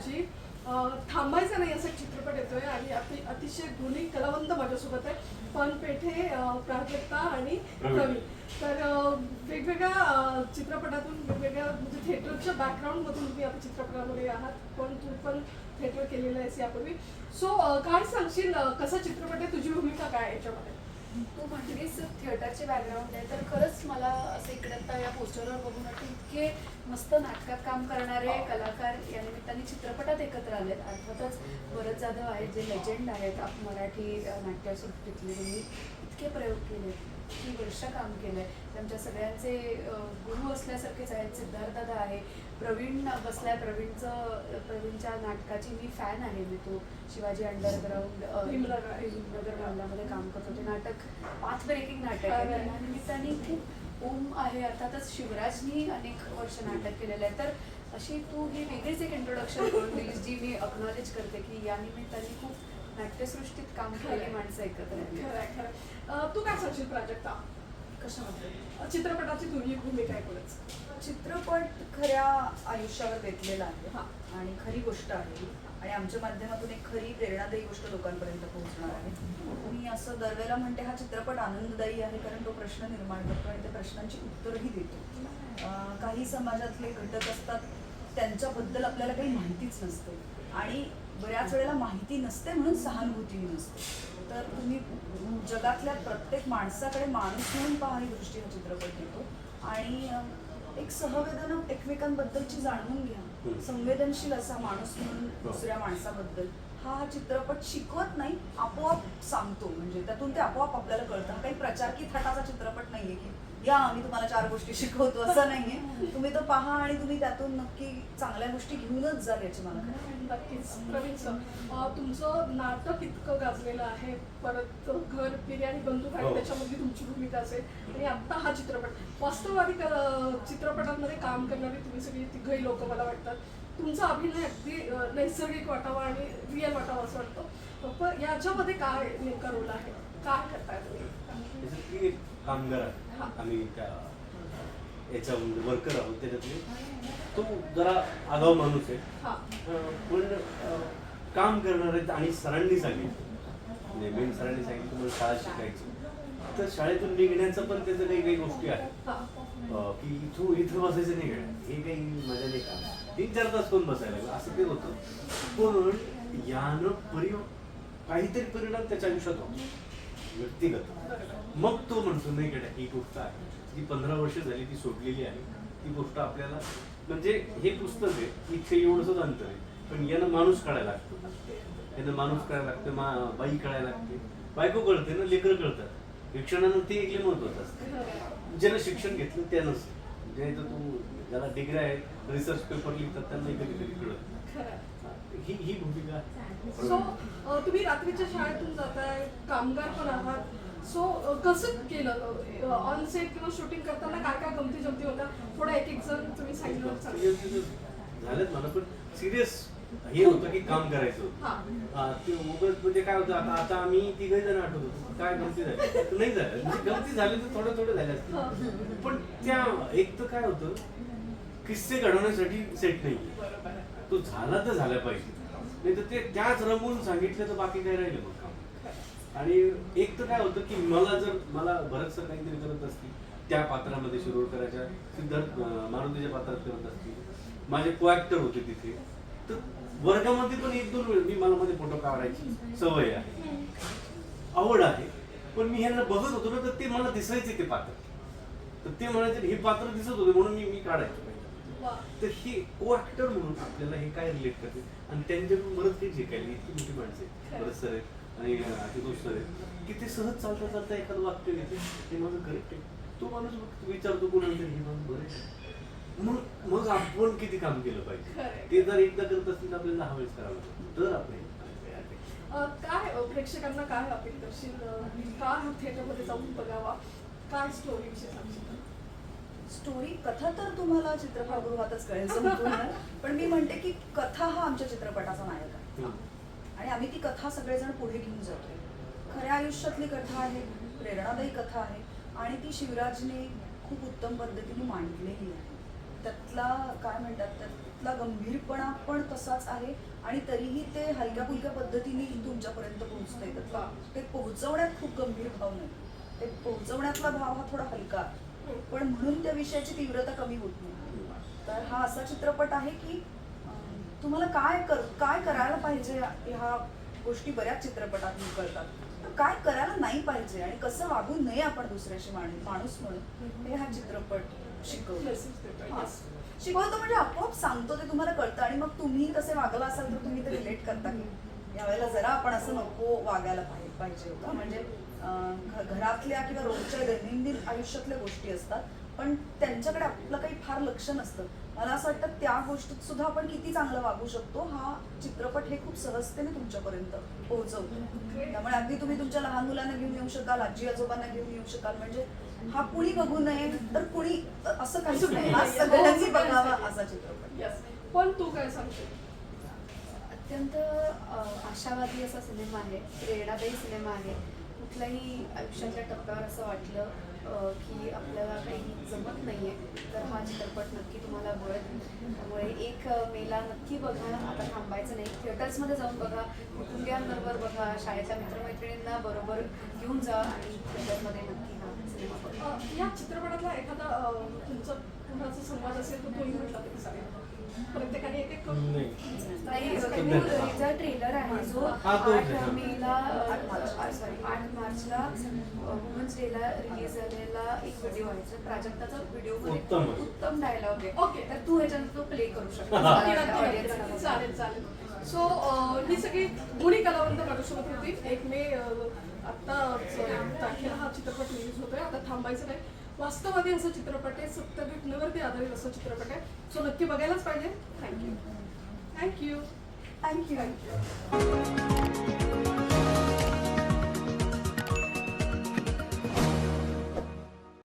अं, थांबायचं नाही असा एक चित्रपट येतोय आणि अति अतिशय दोन्ही कलावंत माझ्यासोबत आहे. पण पेठे प्राजक्ता आणि. प्रवीण. तर वेगवेगळ्या चित्रपटातून वेगवेगळ्या म्हणजे थिएटरच्या बॅकग्राऊंडमधून तुम्ही आता चित्रपटामध्ये आहात. पण तू पण थिएटर केलेलं आहेस यापूर्वी. सो काय सांगशील? कसा चित्रपट आहे? तुझी भूमिका काय याच्यामध्ये? तू म्हटलीस थिएटरचे बॅकग्राऊंड आहे तर खरंच मला असं इकडे आता या पोस्टरवर बघून वाटतं इतके मस्त नाटकात काम करणारे कलाकार या निमित्ताने चित्रपटात एकत्र आलेत. अर्थातच भरत जाधव आहेत जे लेजेंड आहेत आप मराठी नाट्यसृष्टीतले त्यांनी इतके प्रयोग केले. किती वर्ष काम केलंय. त्यांच्या सगळ्यांचे गुरु असल्यासारखेच आहेत. सिद्धार्थदा आहे. प्रवीण बसलाय. प्रवीणचं प्रवीणच्या नाटकाची मी फॅन आहे मी तो. शिवाजी अंडरग्राऊंड भीमनगर. नगर मधल्यामध्ये काम करतो. ते नाटक पाथ ब्रेकिंग नाटक आहे. त्या निमित्ताने खूप ओम आहे. अर्थातच शिवराजनी अनेक वर्ष नाटक केलेलं आहे. तर अशी तू ही वेगळीच एक इंट्रोडक्शन करून दिलीस जी मी अक्नॉलेज करते की या निमित्ताने खूप नाट्यसृष्टीत काम केलेली माणसं एकत्र तू काय सांगशील प्राजक्ता कशामध्ये? चित्रपटाची तुझी भूमिका आहे कोणच चित्रपट खऱ्या आयुष्यावर बेतलेला आहे हा. आणि खरी गोष्ट आहे. आणि आमच्या माध्यमातून एक खरी प्रेरणादायी गोष्ट लोकांपर्यंत पोहोचणार आहे. मी असं दरवेळेला म्हणते हा चित्रपट आनंददायी आहे कारण तो प्रश्न निर्माण करतो आणि त्या प्रश्नांची उत्तरही देतो. अं, काही समाजातले घटक असतात त्यांच्याबद्दल आपल्याला काही माहितीच नसते. आणि बऱ्याच वेळेला माहिती नसते म्हणून सहानुभूतीही नसते. तर तुम्ही जगातल्या प्रत्येक माणसाकडे माणूस म्हणून पहा ही दृष्टी हा चित्रपट देतो आणि एक सहवेदना एकमेकांबद्दलची जाणून घ्या. संवेदनशील असा माणूस म्हणून हो. दुसऱ्या माणसाबद्दल. हा हा चित्रपट शिकवत नाही आपोआप सांगतो. म्हणजे त्यातून ते आपोआप आपल्याला कळतं. काही प्रचारकी थाटाचा चित्रपट नाहीये की. या आम्ही तुम्हाला चार गोष्टी शिकवतो असं नाहीये तुम्ही तो पहा आणि तुम्ही त्यातून नक्की चांगल्या गोष्टी घेऊनच जाल याची मला. नक्कीच प्रवीण सर अं, तुमचं नाटक इतकं गाजलेलं आहे परत घर फिरे आणि बंधू हो. त्याच्यामधली तुमची भूमिका असेल आणि आता हा चित्रपट वास्तववादी चित्रपटांमध्ये काम करणारी तुम्ही सगळी तिघही लोक मला वाटतात तुमचा अभिनय अगदी नैसर्गिक वाटावा आणि रिअल वाटावा असं वाटतं पण याच्यामध्ये काय नेमका रोल आहे काय करताय तुम्ही कामगार. आहे आम्ही त्या याच्यामध्ये वर्कर आहोत त्याच्यातले. तो जरा आगाव माणूस आहे. हा. पण काम करणार आहेत आणि सरांनी सांगितलं. म्हणजे मेन सरांनी सांगितलं तुम्हाला शाळा शिकायची. तर शाळेतून निघण्याचं पण त्याचं काही काही गोष्टी आहेत. की तू इथं बसायचं नाही काय हे काही मजा नाही का तीन चार तास कोण बसायला लागलं. असं ते होतं. पण यानं परि काहीतरी परिणाम त्याच्या आयुष्यात होतो. व्यक्तिगत. मग तो म्हणतो नाही की ही गोष्ट आहे. जी पंधरा वर्ष झाली ती सोडलेली आहे. ती गोष्ट आपल्याला म्हणजे हे पुस्तक आहे इथे एवढंच अंतर आहे. पण यानं माणूस काढायला लागतो. यानं माणूस काढायला लागतं मा बाई काढायला लागते. बायको कळते ना लेकरं कळतात. शिक्षणानं ते एक महत्वाचं असतं. ज्यानं शिक्षण घेतलं त्यानंच ज्या तू ज्याला डिग्री आहे रिसर्च पेपर लिहितात त्यांना कधी कधी कळत ही ही भूमिका सो तुम्ही रात्रीच्या शाळेतून जाताय कामगार पण आहात. सो कसं केलं? ऑन सेट किंवा शूटिंग करताना काय काय गमती जमती होत्या? थोडा एक एक जण तुम्ही सांगितलं सांगा. झालेत मला पण सिरियस हे होतं की काम करायचं ते उगाच म्हणजे काय होतं आता आता आम्ही तिघही जण आठवत होतो. काय गमती झाली? नाही झालं. म्हणजे गमती झाली तर थोडं थोडं झाल्या असतील. पण त्या एक तर काय होतं किस्से घडवण्यासाठी सेट नाही. तो झाला तर झाला पाहिजे. नाही तर ते त्याच रमून सांगितलं तर बाकी काय राहिलं मग काम? आणि एक तर काय होतं की मला जर मला भरत काहीतरी करत असतील त्या पात्रामध्ये शिरोडकराच्या सिद्धार्थ मारुतीच्या पात्रात करत असतील माझे कोॲक्टर होते तिथे तर वर्गामध्ये पण एक दोन वेळ मी मला मध्ये फोटो काढायची सवय आहे. आवड आहे पण मी ह्यांना बघत होतो ना तर ते मला दिसायचे ते पात्र. तर ते म्हणायचे हे पात्र दिसत होते म्हणून मी मी काढायचो. तर हे को ऍक्टर म्हणून आपल्याला हे काय रिलेट करते? आणि त्यांच्याकडून बरंच काही शिकायला इतकी मोठी माणसं बरंच सर आहेत आणि आशुतोष सर आहेत. की ते सहज चालता चालता एखादं वाक्य घेते ते माझं करेक्ट आहे. तो माणूस विचारतो कोणाला हे माझं बरं आहे? मग मग आपण किती काम केलं पाहिजे. ते जर एकदा करत असतील तर आपल्याला दहा वेळेस करावं लागतं. तर आपले अ, काय प्रेक्षकांना काय अपील करशील? का थिएटरमध्ये जाऊन बघावा. काय स्टोरी विषय सांगशील? स्टोरी कथा तर तुम्हाला चित्रपटगृहातच कळेल संपूर्ण. पण मी म्हणते की कथा हा आमच्या चित्रपटाचा नायक आहे. आणि आम्ही ती कथा सगळेजण पुढे घेऊन जातोय. खऱ्या आयुष्यातली कथा आहे प्रेरणादायी कथा आहे आणि ती शिवराजने खूप उत्तम पद्धतीने मांडलेली आहे. त्यातला काय म्हणतात त्यातला गंभीरपणा पण तसाच आहे आणि तरीही ते हलक्या फुलक्या पद्धतीने तुमच्यापर्यंत पोहोचतंय. त्यातला ते पोहोचवण्यात खूप गंभीर भाव नाही. ते पोहोचवण्यातला भाव हा थोडा हलका आहे. पण म्हणून त्या विषयाची तीव्रता कमी होत नाही. तर हा असा चित्रपट आहे की तुम्हाला काय कर काय करायला पाहिजे ह्या गोष्टी बऱ्याच चित्रपटात कळतात. तर काय करायला नाही पाहिजे आणि कसं वागू नये आपण दुसऱ्याशी माणूस माणूस म्हणून हे हा चित्रपट शिकवतो. शिकवतो म्हणजे आपोआप सांगतो ते तुम्हाला कळतं आणि मग तुम्ही तसे वागला असाल तर तुम्ही ते रिलेट करता की यावेळेला जरा आपण असं नको वागायला पाहि- पाहिजे होतं. म्हणजे घरातल्या किंवा रोजच्या दैनंदिन आयुष्यातल्या गोष्टी असतात पण त्यांच्याकडे आपलं काही फार लक्ष नसतं. मला असं वाटतं त्या गोष्टीत सुद्धा आपण किती चांगलं वागू शकतो हा चित्रपट हे खूप सहजतेने तुमच्यापर्यंत पोहोचवतो. त्यामुळे अगदी तुम्ही तुमच्या लहान मुलांना घेऊन येऊ शकाल आजी आजोबांना घेऊन येऊ शकाल. म्हणजे हा कुणी बघू नये तर कुणी असं काहीच नाही. हा सगळ्यांनी बघावा असा चित्रपट. पण तू काय सांगते अत्यंत आशावादी असा सिनेमा आहे प्रेरणादायी सिनेमा आहे. कुठल्याही आयुष्याच्या टप्प्यावर असं वाटलं की आपल्याला काही जमत नाही आहे तर हा चित्रपट नक्की तुम्हाला वळेल त्यामुळे एक मेला नक्की बघा. आता थांबायचं नाही. थिएटर्समध्ये जाऊन बघा. कुटुंबियांबरोबर बघा. शाळेच्या मित्रमैत्रिणींना बरोबर घेऊन जा आणि थिएटरमध्ये नक्की हा सिनेमा बघा. या चित्रपटातला एखादा तुमचा कुणाचा संवाद असेल तर तोही म्हटला तरी चालेल रिलीजचा ट्रेलर आहे जो हा, आठ. मेला. सॉरी आठ मार्चला वुमन्स डेला रिलीज झालेला एक व्हिडिओ आहे. जो प्राजक्ताचा व्हिडिओ उत्तम डायलॉग आहे Okay. तर तू ह्याच्यानंतर तो प्ले करू शकतो. चालेल चालेल. सो ही सगळी गुणी कलावंत माझ्यासोबत होती. एक मे आता तारखेला हा चित्रपट रिलीज होतोय. आता थांबायचं नाही. वास्तववादी असा चित्रपट आहे. सत्य घटनेवरती आधारित असा चित्रपट आहे. सो नक्की बघायलाच पाहिजे. Thank you thank you Thank you.